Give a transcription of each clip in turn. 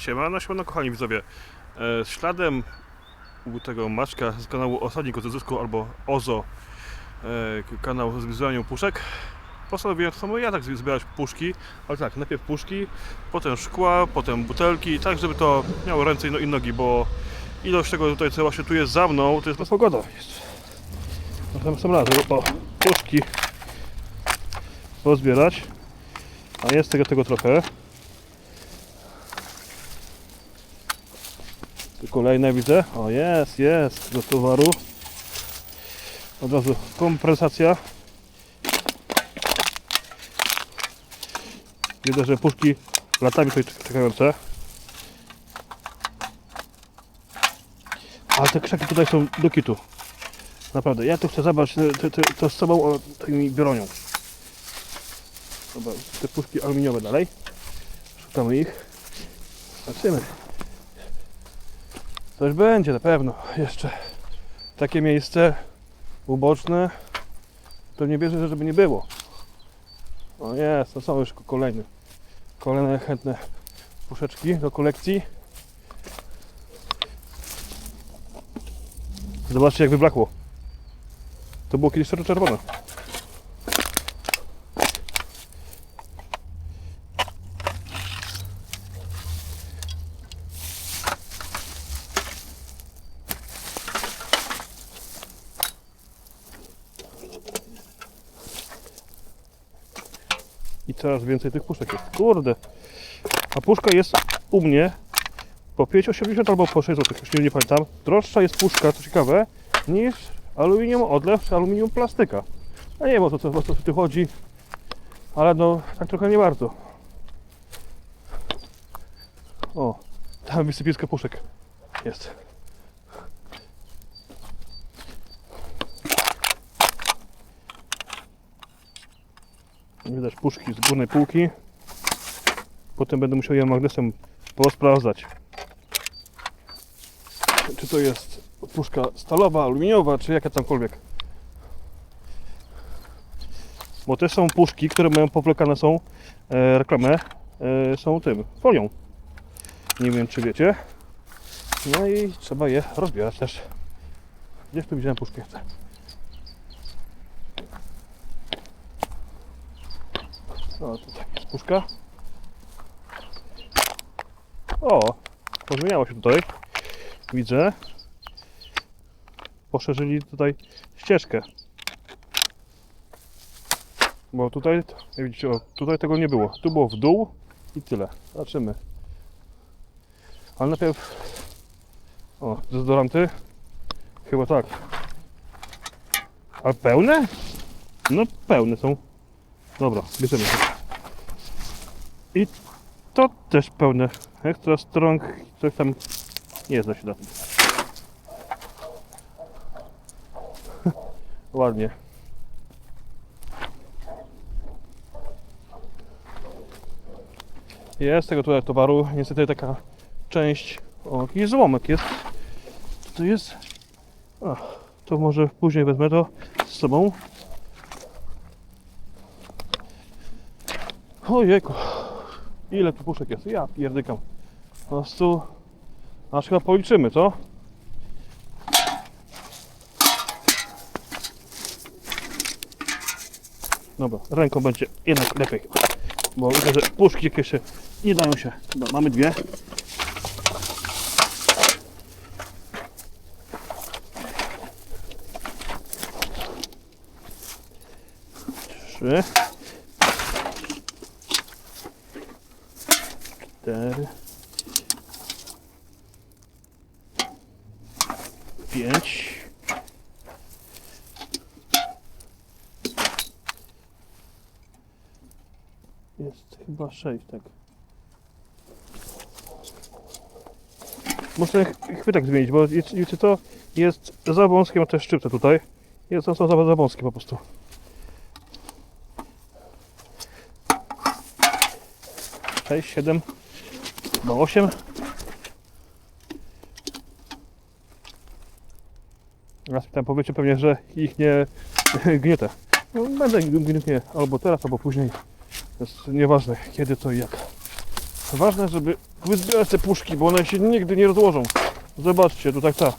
Siemano, siemano kochani widzowie. E, śladem u tego Maczka z kanału Osadnik o Zysku albo OZO, e, kanał z zbieraniu puszek, postanowiłem to samo ja tak zbierać puszki, ale tak, najpierw puszki, potem szkła, potem butelki, tak żeby to miało ręce i no- nogi, bo ilość tego tutaj, co właśnie tu jest za mną, to jest no, pogoda. Jest. No, sam, sam raz, o, puszki pozbierać, a jest tego, tego trochę. Kolejne widzę. O jest, jest do towaru. Od razu kompensacja. Widzę, że puszki latami tutaj czekające. Ale te krzaki tutaj są do kitu. Naprawdę, ja tu chcę zabrać te, to z sobą, a to mi bronią. Dobra, te puszki aluminiowe dalej. Szukamy ich. Zobaczymy. Coś będzie na pewno jeszcze. Takie miejsce uboczne to nie wierzę, żeby nie było. O jest, to są już kolejne. Kolejne chętne puszeczki do kolekcji. Zobaczcie jak wyblakło. To było kiedyś czerwone. Coraz więcej tych puszek jest. Kurde. A puszka jest u mnie po 5,80 albo po 6 zł, już nie, pamiętam. Droższa jest puszka, co ciekawe, niż aluminium odlew czy aluminium plastyka. Ja nie wiem o co, o co tu chodzi, ale no tak trochę nie warto. O, tam wysypiska puszek jest. Widać puszki z górnej półki. Potem będę musiał je magnesem posprawdzać. Czy to jest puszka stalowa, aluminiowa, czy jaka tamkolwiek. Bo te są puszki, które mają powlekane są e, reklamę, e, są tym, folią. Nie wiem czy wiecie. No i trzeba je rozbierać też. Gdzieś tu widziałem puszkę. O, tutaj jest puszka. O, pozmieniało się tutaj. Widzę. Poszerzyli tutaj ścieżkę. Bo tutaj, jak widzicie, o, tutaj tego nie było. Tu było w dół i tyle. Zobaczymy. Ale najpierw... O, dezodoranty. Chyba tak. A pełne? No pełne są. Dobra, bierzemy. I to też pełne. Extra strong, coś tam nie zna się na tym. Ładnie. Jest tego tutaj towaru. Niestety taka część. O, jakiś złomek jest. Co to jest? A, to może później wezmę to z sobą. Ojejku. Ile tu puszek jest? Ja pierdykam. Po prostu... Aż chyba policzymy, co? Dobra, ręką będzie jednak lepiej. Bo widzę, że puszki jakieś się nie dają się. Dobra, mamy dwie. Trzy. Chyba sześć, tak. Muszę ten chwytak zmienić, bo wiecie to jest za wąskie, ma te szczypce tutaj. Jest to są za, za wąskie po prostu. Sześć, siedem, Chyba 8. Raz tam powiecie pewnie, że ich nie gnietę. No, będę gnietnie albo teraz, albo później. To jest nieważne kiedy, co i jak. Ważne, żeby wyzbierać te puszki, bo one się nigdy nie rozłożą. Zobaczcie, tu tak ta.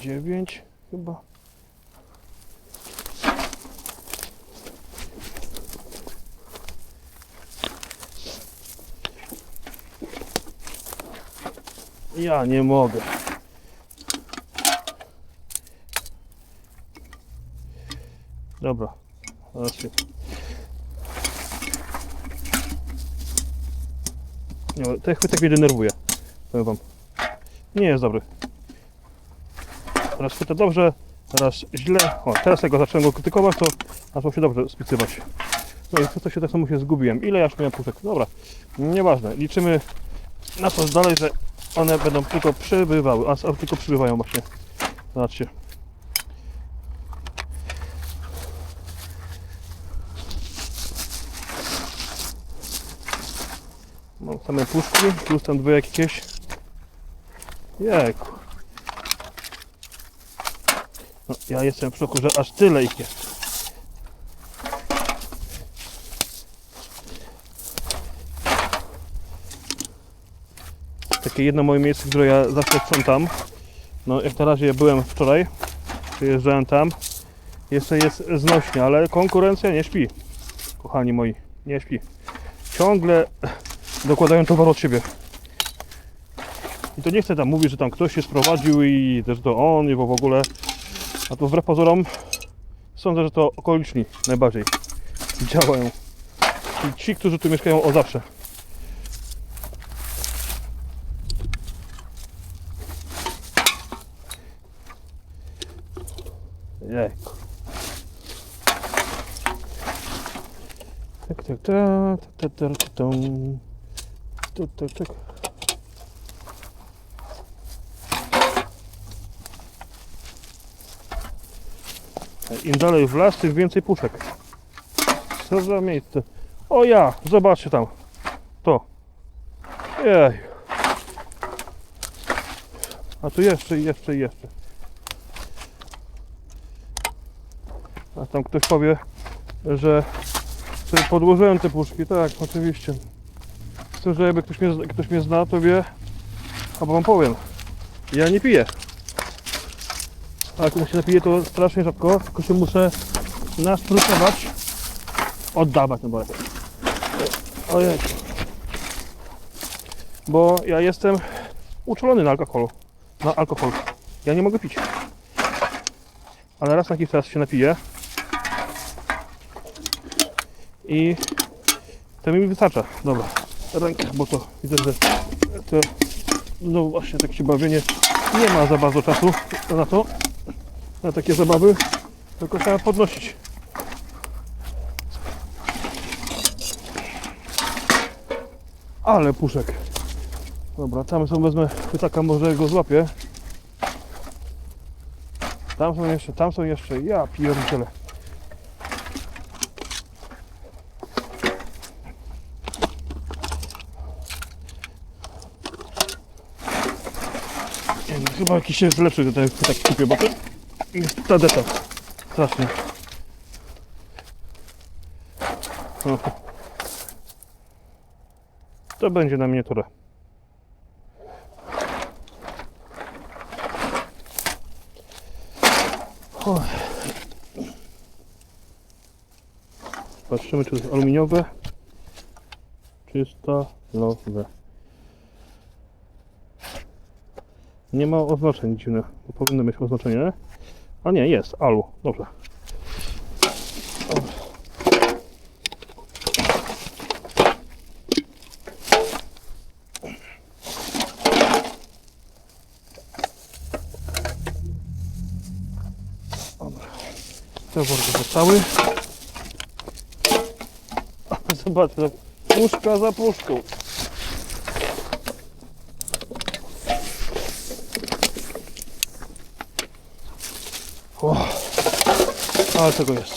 Dziewięć chyba. Nie mogę. Dobra, teraz się. Nie, ten chwytek mnie denerwuje. Powiem wam. Nie jest dobry. Raz chwyta dobrze, raz źle. O, teraz jak go zacząłem go krytykować, to zaczął się dobrze spicywać. No i to, to się tak samo się zgubiłem. Ile ja już miałem puszek? Dobra, nieważne. Liczymy na to dalej, że one będą tylko przybywały, a tylko przybywają właśnie. Zobaczcie. Mam same puszki, plus tam dwie jakieś. Jejku. No, ja jestem w szoku, że aż tyle ich jest. Takie jedno moje miejsce, które ja zawsze sprzątam. No jak na razie byłem wczoraj, przyjeżdżałem tam. Jeszcze jest znośnie, ale konkurencja nie śpi. Kochani moi, nie śpi. Ciągle dokładają towar od siebie. I to nie chcę tam mówić, że tam ktoś się sprowadził i że to on, i bo w ogóle. A to wbrew pozorom sądzę, że to okoliczni najbardziej działają. I ci, którzy tu mieszkają o zawsze. Jejku. Tak, tak, tak, tak, tak, tak, tak, tak, tak. Im dalej w las, tym więcej puszek. Co za miejsce. O ja, zobaczcie tam. To. Jej. A tu jeszcze, jeszcze, jeszcze. A tam ktoś powie, że sobie podłożyłem te puszki. Tak, oczywiście. Tym, że jakby ktoś mnie, ktoś mnie zna, to wie, albo wam powiem. Ja nie piję. A jak się napiję, to strasznie rzadko, tylko się muszę nastrójkować. Oddawać, no bo. Ojej. Bo ja jestem uczulony na alkoholu. Na alkohol. Ja nie mogę pić. Ale raz na jakiś czas się napiję. I to mi wystarcza. Dobra. Rękę, bo to widzę, że to no właśnie tak się bawienie nie ma za bardzo czasu na to. Na takie zabawy. Tylko trzeba podnosić. Ale puszek. Dobra, tam są wezmę pytaka, może go złapię. Tam są jeszcze, tam są jeszcze. Ja pierdzielę. Nie wiem, chyba jakiś jest lepszy tutaj tak kupię, bo to jest tadeta. Strasznie. O. To będzie na miniaturę. Patrzymy, czy to jest aluminiowe, czy stalowe. Nie ma oznaczeń dziwne, bo powinno mieć oznaczenie. A nie, jest, alu, dobrze. Te worki zostały. Zobaczcie, puszka za puszką. Ale tego jest.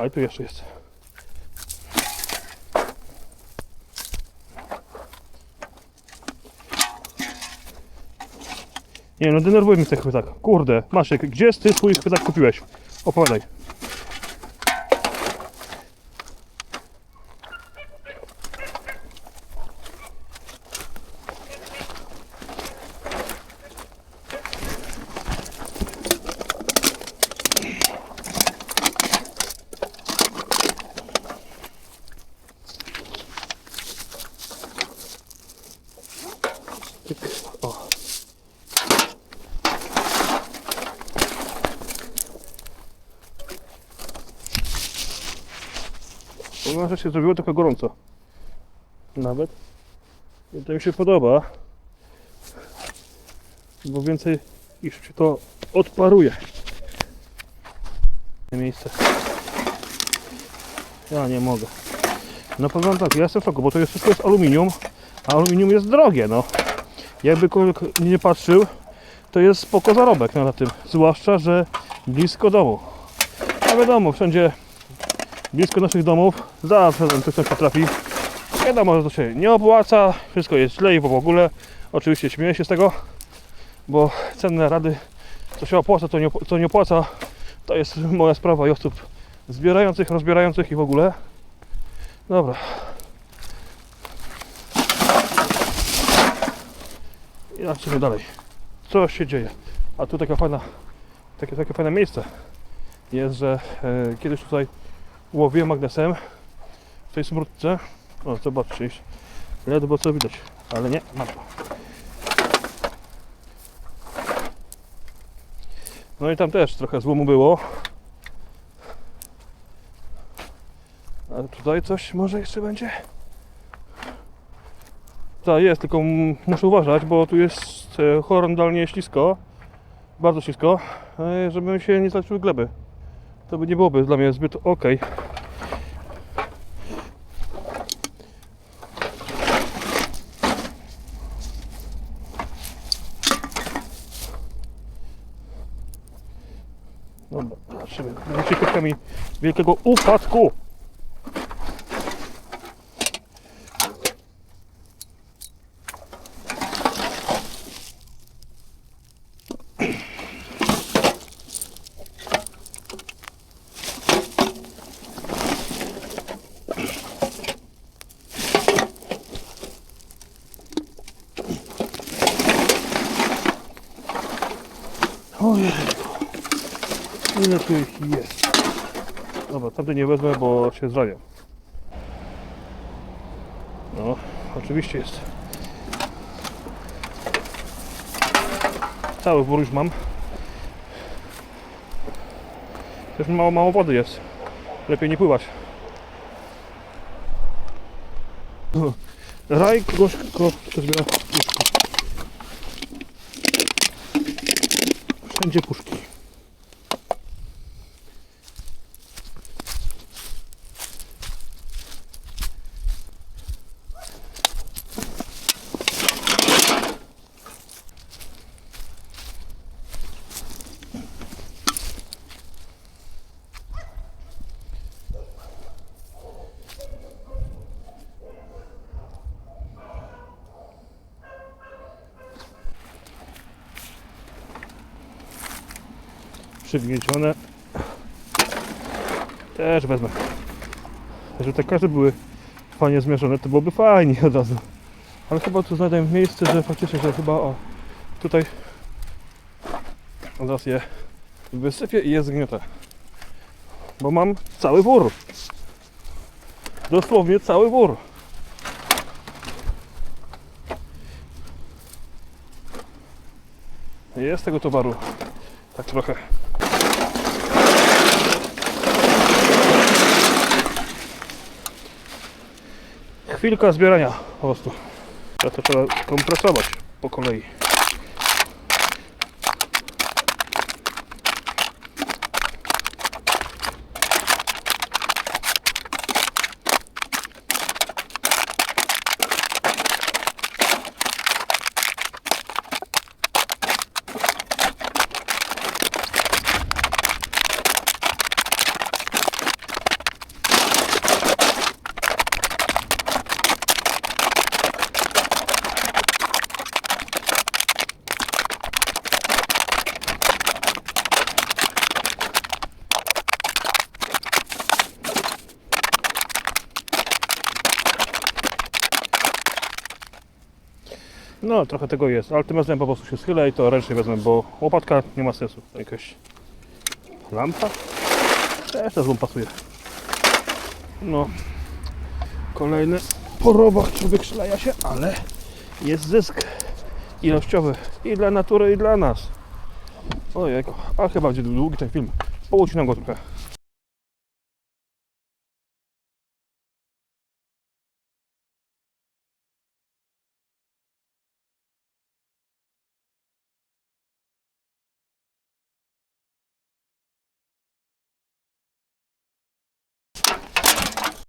A i tu jeszcze jest. Nie no, denerwuje mnie ten chwytak. Kurde, Maszek, gdzie ty swój chwytak kupiłeś? Opowiadaj. Tyk, O. U nas się zrobiło trochę gorąco. Nawet. I to mi się podoba. Bo więcej i szybciej to odparuje. Miejsce. Ja nie mogę. No powiem tak, ja jestem w szoku, bo to jest wszystko jest aluminium, a aluminium jest drogie, no. Jakby nie patrzył, to jest spoko zarobek na tym. Zwłaszcza, że blisko domu. A wiadomo, wszędzie blisko naszych domów zawsze tam coś się trafi. Wiadomo, że to się nie opłaca, wszystko jest źle i w ogóle. Oczywiście śmieję się z tego, bo cenne rady, co się opłaca, to nie, co nie opłaca, to jest moja sprawa i osób zbierających, rozbierających i w ogóle. Dobra. I lecimy dalej. Co się dzieje? A tu taka fajna, takie, takie fajne miejsce jest, że e, kiedyś tutaj łowiłem magnesem w tej smródce. O, zobaczcie, ledwo co widać, ale nie, mam to. No i tam też trochę złomu było. A tutaj coś może jeszcze będzie? Tak, jest, tylko muszę uważać, bo tu jest e, horrendalnie ślisko. Bardzo ślisko, e, żebym się nie zaczął gleby. To by nie byłoby dla mnie zbyt ok. Dobra, zobaczymy. Wielkiego upadku. Ojej. Ich jest? Dobra, tamty nie wezmę, bo się zranię. No, oczywiście jest. Cały wór już mam. Też mało, mało wody jest. Lepiej nie pływać. O, Raj kogoś, kto zbiera puszki. Wszędzie puszki. Przygniecione. Też wezmę. Żeby te każde były fajnie zmierzone, to byłoby fajnie od razu. Ale chyba tu znajdę miejsce, że faktycznie, że chyba o tutaj od razu je wysypię i je zgniotę. Bo mam cały wór. Dosłownie cały wór. Jest tego towaru. Tak trochę. Chwilka zbierania po prostu. To trzeba kompresować po kolei. No, trochę tego jest, ale tym razem po prostu się schylę i to ręcznie wezmę, bo łopatka nie ma sensu. Jakaś lampa? Też na złą pasuje. No, kolejny porobak człowiek szleja się, ale jest zysk ilościowy i dla natury, i dla nas. Ojejku, a chyba będzie długi ten film. Połóżmy go trochę.